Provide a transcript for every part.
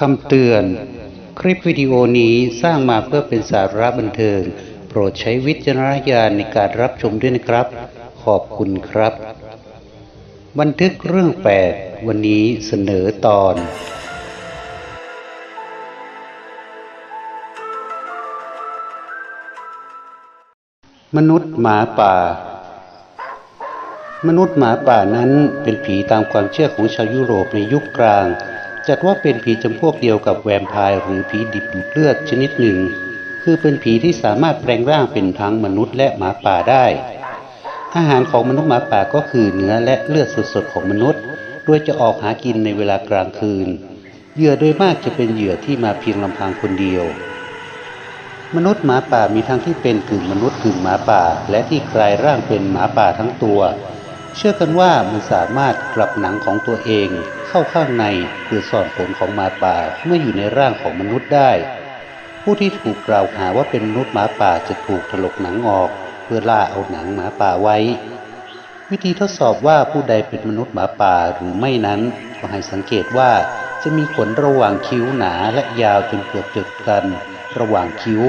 คำเตือน คลิปวิดีโอนี้สร้างมาเพื่อเป็นสาระบันเทิง โปรดใช้วิจารณญาณในการรับชมด้วยนะครับ ขอบคุณครับ บันทึกเรื่องแปลกวันนี้เสนอตอน มนุษย์หมาป่ามนุษย์หมาป่านั้นเป็นผีตามความเชื่อของชาวยุโรปในยุคกลาง จัดว่าเป็นผีจำพวกเดียวกับแวมไพร์หรือผีดิบดูดเลือดชนิดหนึ่ง คือเป็นผีที่สามารถแปลงร่างเป็นทั้งมนุษย์และหมาป่าได้ อาหารของมนุษย์หมาป่าก็คือเนื้อและเลือดสดๆของมนุษย์ โดยจะออกหากินในเวลากลางคืน เหยื่อโดยมากจะเป็นเหยื่อที่มาเพียงลำพังคนเดียว มนุษย์หมาป่ามีทั้งที่เป็นกึ่งมนุษย์กึ่งหมาป่า และที่กลายร่างเป็นหมาป่าทั้งตัว เชื่อกันว่ามันสามารถกลับหนังของตัวเอง เข้าข้างในเพื่อซ่อนผลของหมาป่าเมื่ออยู่ในร่างของมนุษย์ได้ ผู้ที่ถูกกล่าวหาว่าเป็นมนุษย์หมาป่าจะถูกถลกหนังออก เพื่อล่าเอาหนังหมาป่าไว้ วิธีทดสอบว่าผู้ใดเป็นมนุษย์หมาป่าหรือไม่นั้นก็ให้สังเกตว่าจะมีขนระหว่างคิ้วหนาและยาวจนเกือบจุดกัน ระหว่างคิ้ว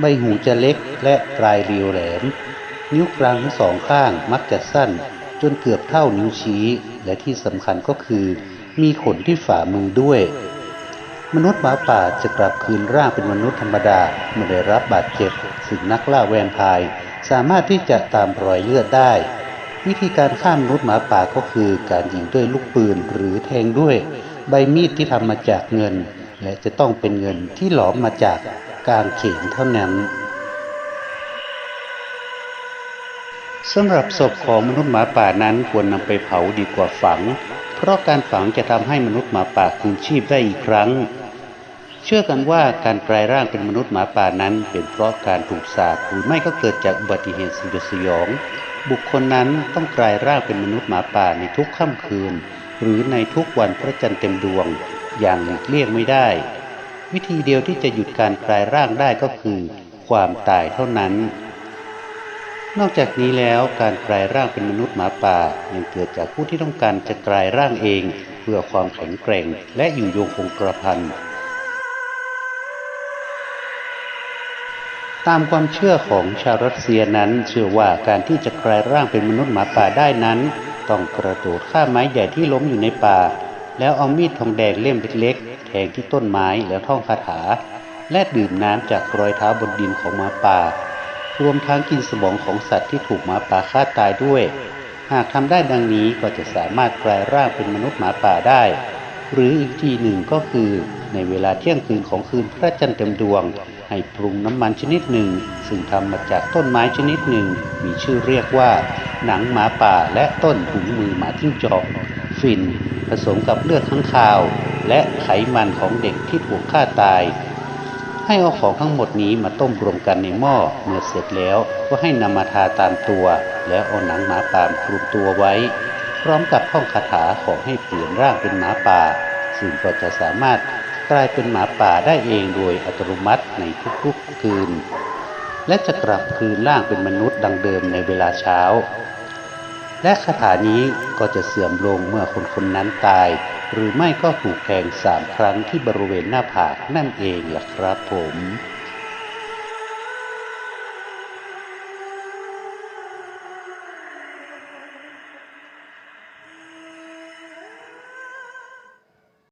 ใบหูจะเล็กและปลายเรียวแหลม นิ้วกลางทั้งสองข้างมักจะสั้นจนเกือบเท่านิ้วชี้ และที่สำคัญก็คือ มีขนที่ฝ่ามือด้วย มนุษย์หมาป่าจะกลับคืนร่างเป็นมนุษย์ธรรมดาเมื่อได้รับบาดเจ็บซึ่งนักล่าแวมพร์สามารถที่จะตามรอยเลือดได้ วิธีการฆ่ามนุษย์หมาป่าก็คือการยิงด้วยลูกปืนหรือแทงด้วย ใบมีดที่ทำมาจากเงิน และจะต้องเป็นเงินที่หลอมมาจากกางเขนเท่านั้นสำหรับศพของมนุษย์หมาป่านั้นควรนำไปเผาดีกว่าฝัง เพราะการฝังจะทำให้มนุษย์หมาป่าคืนชีพได้อีกครั้ง เชื่อกันว่าการกลายร่างเป็นมนุษย์หมาป่านั้น เป็นเพราะการถูกสาปหรือไม่ก็เกิดจากอุบัติเหตุสยดสยอง บุคคลนั้นต้องกลายร่างเป็นมนุษย์หมาป่าในทุกค่ำคืน หรือในทุกวันพระจันทร์เต็มดวง อย่างหลีกเลี่ยงไม่ได้ วิธีเดียวที่จะหยุดการกลายร่างได้ก็คือ ความตายเท่านั้น นอกจากนี้แล้วการกลายร่างเป็นมนุษย์หมาป่ายังเกิดจากผู้ที่ต้องการจะกลายร่างเอง เพื่อความแข็งแกร่ง และอยู่โยงคงกระพันตามความเชื่อของชาวรัสเซียนั้น เชื่อว่าการที่จะกลายร่างเป็นมนุษย์หมาป่าได้นั้น ต้องกระโดดข้ามไม้ใหญ่ที่ล้มอยู่ในป่า แล้วเอามีดทองแดงเล่มเล็กๆแทงที่ต้นไม้แล้วท่องคาถา และดื่มน้ำจากรอยเท้าบนดินของหมาป่า รวมทั้งกินสมองของสัตว์ที่ถูกหมาป่าฆ่าตายด้วย หากทำได้ดังนี้ก็จะสามารถกลายร่างเป็นมนุษย์หมาป่าได้ หรืออีกทีหนึ่งก็คือในเวลาเที่ยงคืนของคืนพระจันทร์เต็มดวง ให้ปรุงน้ำมันชนิดหนึ่ง ซึ่งทำมาจากต้นไม้ชนิดหนึ่ง มีชื่อเรียกว่า หนังหมาป่าและต้นถุงมือหมาจิ้งจอกฟิน ผสมกับเลือดข้างคาว และไขมันของเด็กที่ถูกฆ่าตาย ให้เอาของทั้งหมดนี้มาต้มรวมกันในหม้อเมื่อเสร็จแล้วก็ให้นำมาทาตามตัว แล้วเอาหนังหมาป่าคลุมตัวไว้ พร้อมกับท่องคาถาขอให้เปลี่ยนร่างเป็นหมาป่า ซึ่งก็จะสามารถกลายเป็นหมาป่าได้เองโดยอัตโนมัติในทุกๆคืน และจะกลับคืนร่างเป็นมนุษย์ดังเดิมในเวลาเช้า และคาถานี้ก็จะเสื่อมลงเมื่อคนคนนั้นตาย หรือไม่ก็ถูกแทงสามครั้งที่บริเวณหน้าผากนั่นเองล่ะครับผม